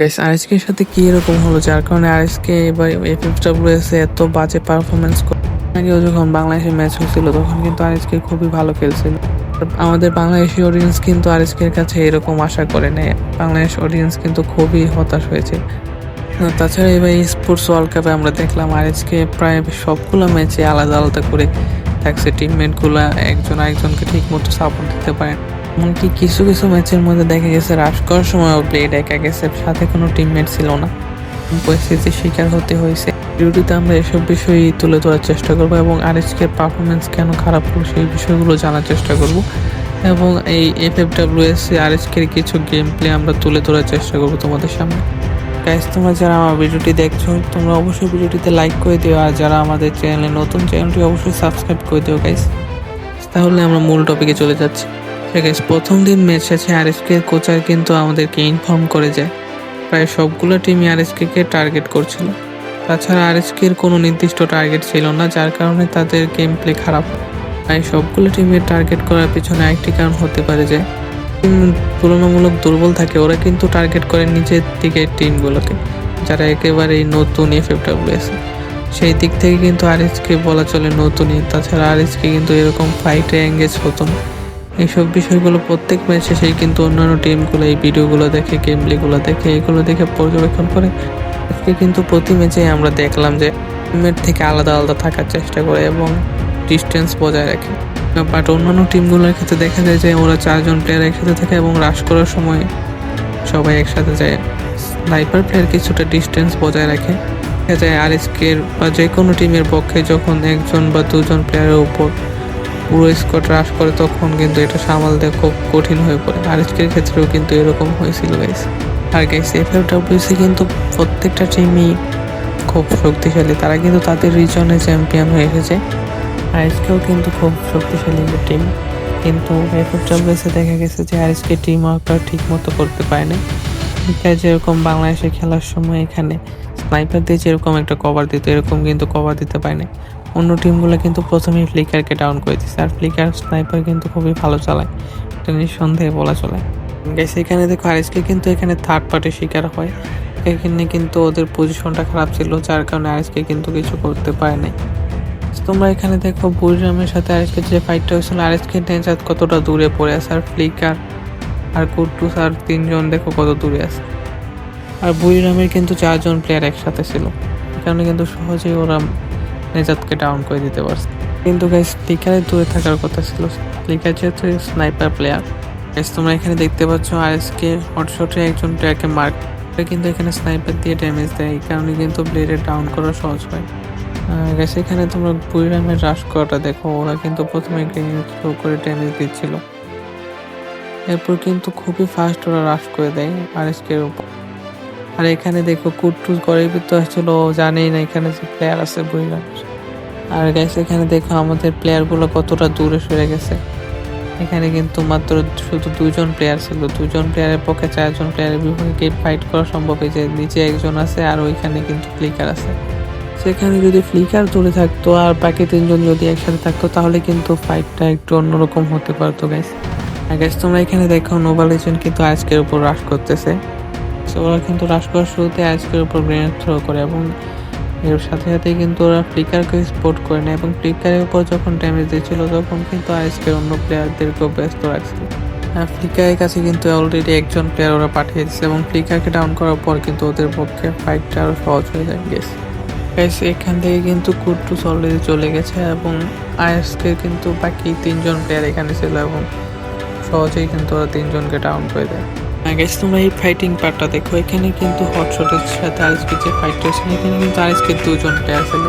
Guys RSK সাথে কি এরকম হলো? যার কারণে আরএসকে এবার এফএফডব্লিউএস এ এত বাজে পারফরমেন্স আগেও যখন বাংলাদেশের ম্যাচ হয়েছিল তখন কিন্তু আরএসকে খুবই ভালো খেলছিল। আমাদের বাংলাদেশি অডিয়েন্স কিন্তু আরএসকে এর কাছে এরকম আশা করে নেয় বাংলাদেশ অডিয়েন্স কিন্তু খুবই হতাশ হয়েছে। তাছাড়া এবার স্পোর্টস ওয়ার্ল্ড কাপে আমরা দেখলাম আরএসকে প্রায় সবগুলো ম্যাচে আলাদা আলাদা করে থাকছে। টিমমেটগুলো একজন আরেকজনকে ঠিক মতো সাপোর্ট দিতে পারে এমনকি কিছু কিছু ম্যাচের মধ্যে দেখা গেছে রাশ করার সময় ব্লেড একা গেছে, সাথে কোনো টিমমেট ছিল না। পরিস্থিতির শিকার হতে হয়েছে। ভিডিওটিতে আমরা এসব বিষয়ই তুলে ধরার চেষ্টা করব এবং আরএসকে পারফরমেন্স কেন খারাপ হলো সেই বিষয়গুলো জানার চেষ্টা করব। এবং এই এফ এফ ডাব্লিউএস আরএসকে কিছু গেম প্লে আমরা তুলে ধরার চেষ্টা করব তোমাদের সামনে। গাইজ তোমরা যারা আমার ভিডিওটি দেখছ, তোমরা অবশ্যই ভিডিওটিতে লাইক করে দিও, আর যারা আমাদের চ্যানেলে নতুন চ্যানেলটি অবশ্যই সাবস্ক্রাইব করে দিও গাইস তাহলে আমরা মূল টপিকে চলে যাচ্ছি। গাইস প্রথম দিন ম্যাচ শেষে আরএসকে কোচার কিন্তু আমাদেরকে ইনফর্ম করে যায়। প্রায় সবগুলো টিমই আরএসকে কে টার্গেট করছিল। তাছাড়া আরএসকে এর কোনো নির্দিষ্ট টার্গেট ছিল না, যার কারণে তাদের গেম প্লে খারাপ। তাই সবগুলো টিমের টার্গেট করার পিছনে একটি কারণ হতে পারে যে টিম তুলনামূলক দুর্বল থাকে, ওরা কিন্তু টার্গেট করে নিচের দিকে টিমগুলোকে যারা একেবারেই নতুন এফএফডব্লিউএস সেই দিক থেকে কিন্তু আর আরএসকে বলা চলে নতুনই, তাছাড়া আরএসকে কিন্তু এরকম ফাইটে এঙ্গেজ হতো না। এইসব বিষয়গুলো প্রত্যেক ম্যাচে সেই কিন্তু অন্যান্য টিমগুলো এই ভিডিওগুলো দেখে গেমগুলো দেখে, এগুলো দেখে পর্যবেক্ষণ করে। আজকে কিন্তু প্রতি ম্যাচে আমরা দেখলাম যে টিমের থেকে আলাদা আলাদা থাকার চেষ্টা করে এবং ডিস্টেন্স বজায় রাখে। বাট অন্যান্য টিমগুলোর ক্ষেত্রে দেখা যায় যে ওরা চারজন প্লেয়ার একসাথে থাকে এবং রাশ করার সময় সবাই একসাথে যায়। স্নাইপার প্লেয়ার কিছুটা ডিস্টেন্স বজায় রাখে। দেখা যায় আর এসকের বা যে কোনো টিমের পক্ষে যখন একজন বা দুজন প্লেয়ারের উপর পুরো স্কোয়াড রাশ করে তখন কিন্তু এটা সামাল দেওয়া খুব কঠিন হয়ে পড়ে। আর এসকের ক্ষেত্রেও কিন্তু এরকম হয়েছিল গাইস আর গাইস এফএফডব্লিউসি কিন্তু প্রত্যেকটা টিমই খুব শক্তিশালী। তারা কিন্তু তাদের রিজনে চ্যাম্পিয়ন হয়ে এসেছে। আইএসকেও কিন্তু খুব শক্তিশালী টিম কিন্তু এফএফডব্লিউসি দেখা গেছে যে আইএসকে টিম ওয়ার্কটা ঠিক মতো করতে পারে না যেরকম বাংলাদেশে খেলার সময় এখানে স্নাইপার দিয়ে যেরকম একটা কভার দিত, এরকম কিন্তু কভার দিতে পারে না অন্য টিমগুলো কিন্তু প্রথমেই ফ্লিকারকে ডাউন করে দিচ্ছে আর ফ্লিকার স্নাইপার কিন্তু খুবই ভালো চালায়। এটা নিঃসন্দেহে বলা চলে। এখানে দেখো আরএসকে কিন্তু এখানে থার্ড পার্টির শিকার হয়। এখানে কিন্তু ওদের পজিশনটা খারাপ ছিল, যার কারণে আরএসকে কিন্তু কিছু করতে পারে নাই। তোমরা এখানে দেখো বুড়িরামের সাথে আরএসকে যে ফাইটটা হয়েছিল আরএসকে নেজাত কতটা দূরে পড়ে আছে, আর ফ্লিকার আর কুট্টুস আর তিনজন দেখো কত দূরে আছে। আর বুড়িরামের কিন্তু চারজন প্লেয়ার একসাথে ছিল। কারণে কিন্তু সহজেই ওরা নেজাতকে ডাউন করে দিতে পারছে। কিন্তু গাইস ফ্লিকারের দূরে থাকার কথা ছিল। ফ্লিকার যেহেতু স্নাইপার প্লেয়ার গাইস তোমরা এখানে দেখতে পাচ্ছ আরএসকে হটশটে একজন প্লেয়ারকে মার্ক কিন্তু এখানে স্নাইপার দিয়ে ড্যামেজ দেয়। এই কারণে কিন্তু ব্লেডে ডাউন করা সহজ হয়। গেছে এখানে তোমরা বুড়িরামের রাশ করাটা দেখো। ওরা কিন্তু প্রথমে গ্রেনেড থ্রো করে ড্যামেজ দিচ্ছিল। এরপর কিন্তু খুবই ফাস্ট ওরা রাশ করে দেয় আর এসকের উপর। আর এখানে দেখো গড়ের ভিতরে আসছিল ও জানেই না এখানে যে প্লেয়ার আছে বুড়িরামের আর গাইস এখানে দেখো আমাদের প্লেয়ারগুলো কতটা দূরে সরে গেছে। এখানে কিন্তু মাত্র শুধু দুজন প্লেয়ার ছিল। দুজন প্লেয়ারের পক্ষে চারজন প্লেয়ারের বিপক্ষে ফাইট করা সম্ভব। এই যে নিচে একজন আছে আর ওইখানে কিন্তু ফ্লিকার আছে। সেখানে যদি ফ্লিকার দূরে থাকতো আর বাকি তিনজন যদি একসাথে থাকতো, তাহলে কিন্তু ফাইটটা একটু অন্যরকম হতে পারতো গাইস আর গাইস তোমরা এখানে দেখো এজেন্ট কিন্তু আজকের উপর রাশ করতেছে। ওরা কিন্তু রাশ করার শুরুতে আজকের উপর গ্রেনেড থ্রো করে এবং এর সাথে সাথে কিন্তু ওরা ফ্লিকারকে স্পোর্ট করে না এবং ফ্লিকারের উপর যখন ড্যামেজ দিচ্ছিল, তখন কিন্তু আজকের অন্য প্লেয়ারদেরকেও ব্যস্ত রাখছিল। আর ফ্লিকারের কাছে কিন্তু অলরেডি একজন প্লেয়ার ওরা পাঠিয়ে দিচ্ছে এবং ফ্লিকারকে ডাউন করার পর কিন্তু ওদের পক্ষে ফাইটটা আরও সহজ হয়ে যায় গেছে গাইস এখান থেকে কিন্তু কুট্টুস অলরেডি চলে গেছে এবং আইএসকে কিন্তু বাকি তিনজন প্লেয়ার এখানে ছিল এবং সহজেই কিন্তু ওরা তিনজনকে ডাউন করে দেয়। গাইস তোমরা এই ফাইটিং পার্টটা দেখো। এখানে কিন্তু হটশটের সাথে আইএসকে যে ফাইটটা ছিল এখানে কিন্তু আইএসকে দুজন প্লেয়ার ছিল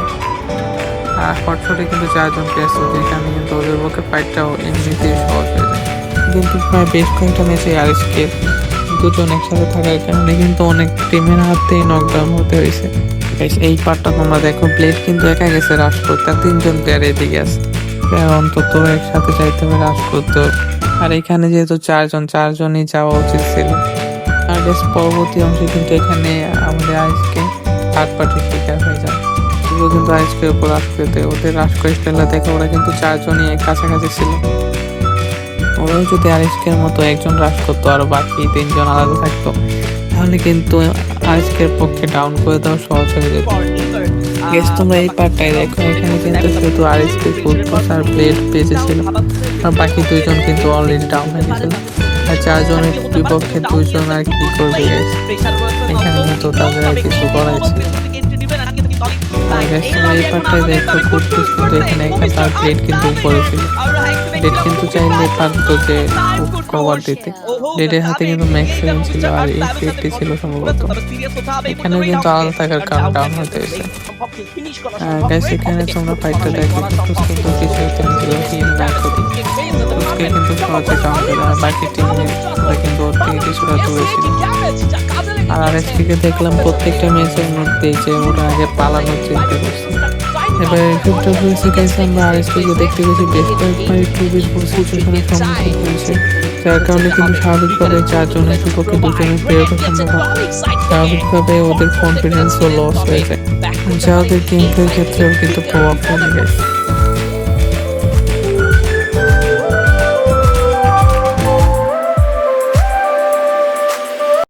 আর হটশটে কিন্তু চারজন প্লেয়ার ছিল যেখানে কিন্তু ওদের পক্ষে ফাইটটাও এমনিতেই সহজ হয়ে যায়। কিন্তু প্রায় বেশ কয়েকটা ম্যাচে আইএসকে দুজন একসাথে থাকার কারণে কিন্তু অনেক টিমের হাতেই নকডাউন হতে হয়েছে। এই পার্টটা তোমরা দেখো। প্লেট কিন্তু একা গেছে রাশ করতে তিনজন প্লেয়ার এদিকে আছে। অন্তত একসাথে চাইতে হবে রাশ করতে। আর এখানে যেহেতু চারজন, চারজনই যাওয়া উচিত ছিল। আর বেশ পরবর্তী অংশে কিন্তু এখানে আমাদের আইসকে থার্ড পার্টির শিকার হয়ে যায়। এগুলো কিন্তু আইসকে উপর করতে ওদের রাশ করে দেখে ওরা কিন্তু চারজনই কাছাকাছি ছিল। ওরাও যদি আরিসকের মতো একজন রাশ করতো, আর বাকি তিনজন আলাদা থাকতো, তাহলে কিন্তু আজকের পক্ষে ডাউন করে দেওয়া সহজ হয়ে যেত। গেস তোমরা এই পার্টটাই দেখো। এখানে কিন্তু শুধু আর এস পি ফুটবল আর প্লেট বেঁচে ছিল আর বাকি দুইজন কিন্তু অলরেডি ডাউন হয়ে গেছিল আর চারজনের বিপক্ষে দুইজন আর কি করবে? এখানে কিন্তু তাদের আর কিছু করার ছিল এই পার্টটাই দেখো ফুটবল কিন্তু এখানে একটা তার প্লেট কিন্তু উপরে ছিল। ডেট কিন্তু চাইলে পারতো যে কভার দিতে। ডেটের হাতে কিন্তু ম্যাক্সিমাম ছিল আর এই প্লেটটি ছিল সম্ভবত। এখানে কিন্তু আলাদা থাকার কারণ ডাউন হতে হয়েছে। গাইস এখানে তোমরা ফাইটটা দেখো, কিন্তু সুন্দর কিছু না করি ফুচকে কিন্তু সহজে কাউন্ট করে আর বাকি কিন্তু ওর থেকে কিছুটা দূরে আর আরেকদিকে দেখলাম প্রত্যেকটা ম্যাচের মধ্যেই যে ওরা আগে পালানোর চিন্তা করছে। এবার ফিফটি হয়েছে গাইছে আমরা আরএসপিকে দেখতে গেছি বেশ কয়েকবার একটু দুর্বল সিচুয়েশনের সম্মুখীন হয়েছে যার কারণে কিন্তু স্বাভাবিকভাবে চারজনের বিপক্ষে দুজনের ফেরত সম্ভব হয়। স্বাভাবিকভাবে ওদের কনফিডেন্সও লস হয়ে যায়। যা ওদের গেম প্লের ক্ষেত্রেও কিন্তু প্রভাব পড়ে গেছে